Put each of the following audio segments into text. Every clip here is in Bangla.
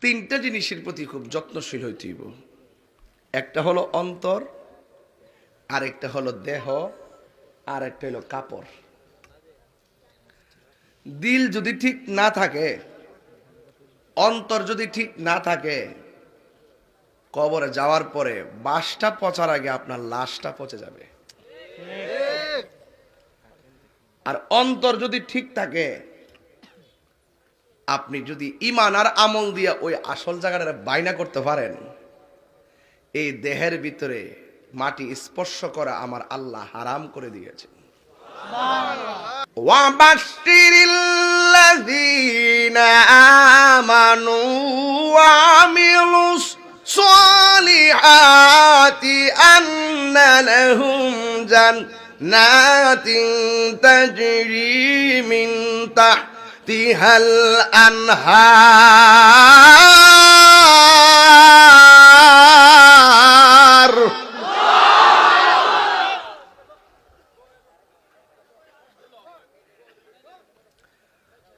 তিনটা জিনিসের প্রতি খুব যত্নশীল হইতে হইব। একটা হলো অন্তর আরেকটা হলো দেহ আর একটা হলো কাপড়। দিল যদি ঠিক না থাকে অন্তর যদি ঠিক না থাকে কবরে যাওয়ার পরে বাসটা পচার আগে আপনার লাশটা পচে যাবে। আর অন্তর যদি ঠিক থাকে আপনি যদি ইমান আর আমল দিয়া ওই আসল জায়গাটা বাইনা করতে পারেন এই দেহের ভিতরে মাটি স্পর্শ করা আমার আল্লাহ হারাম করে দিয়েছে وبشر الذين آمنوا وعملوا الصالحات أن لهم جنات تجري من তিহাল আনহার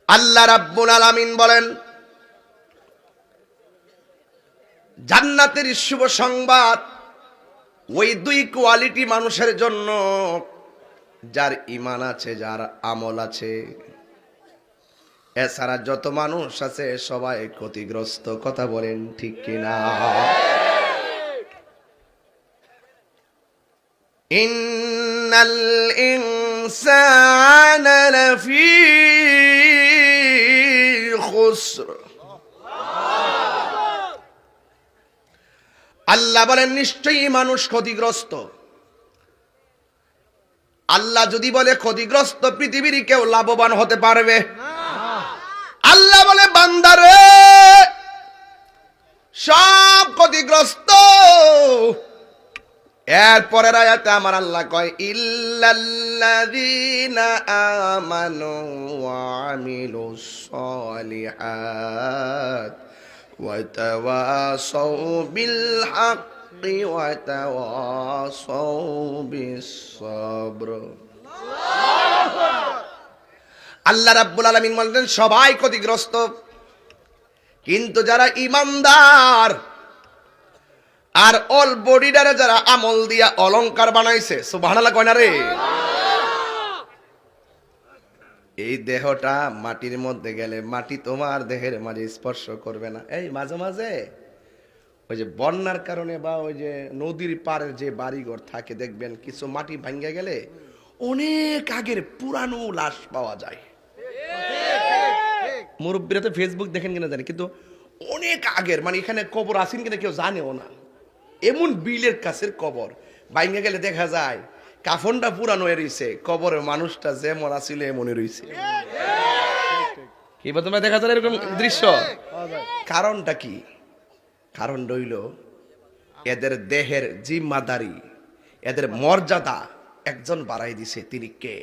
আল্লাহ রাব্বুল আলামিন বলেন, জান্নাতের শুভ সংবাদ ওই দুই কোয়ালিটি মানুষের জন্য, যার ইমান আছে, যার আমল আছে। এছাড়া যত মানুষ আছে, সবাই ক্ষতিগ্রস্ত। কথা বলেন ঠিক কিনা? আল্লাহ বলেন, নিশ্চয়ই মানুষ ক্ষতিগ্রস্ত। আল্লাহ যদি বলে ক্ষতিগ্রস্ত পৃথিবীর কেউ লাভবান হতে পারবে। বলে বান্দারে সব ক্ষতিগ্রস্ত। এরপরের আয়াতে আমার আল্লাহ কয়, ইল্লাল্লাযীনা আমানু ওয়া আমিলুস সলিহাত ওয়া তাওয়াসাউ বিল হাক্কি ওয়া তাওয়াসাউ বিস সবর আল্লাহ রাব্বুল আলামিন বলতেন সবাই ক্ষতিগ্রস্ত। কিন্তু যারা ইমানদার আর অল বডিটারে যারা আমল দিয়া অলংকার বানাইছে, সুবহানাল্লাহ কয় রে? এই দেহটা মাটির মধ্যে গেলে মাটি তোমার দেহের মাঝে স্পর্শ করবে না। এই, মাঝে মাঝে? ওই যে বন্যার কারণে বা ওই যে নদীর পাড়ের যে বাড়িঘর থাকে, দেখবেন কিছু মাটি ভাঙ্গে গেলে অনেক আগের পুরানো লাশ পাওয়া যায়। মুরব্বীরা তো ফেসবুক দেখেন কিনা জানি, কিন্তু অনেক আগের মানে এখানে কবর আসেন কিনা কেউ জানেও না। এমন বিলের কাছের কবর বাইঙ্গে গেলে দেখা যায়, কাফনটা পুরানো রইছে, কবরের মানুষটা যেমন আসিল এমনই রইছে। কি তোমরা দেখা যায় এরকম দৃশ্য। কারণটা কি? কারণ রইল এদের দেহের জিম্মাদারি, এদের মর্যাদা একজন বাড়াই দিছে, তিনি কে?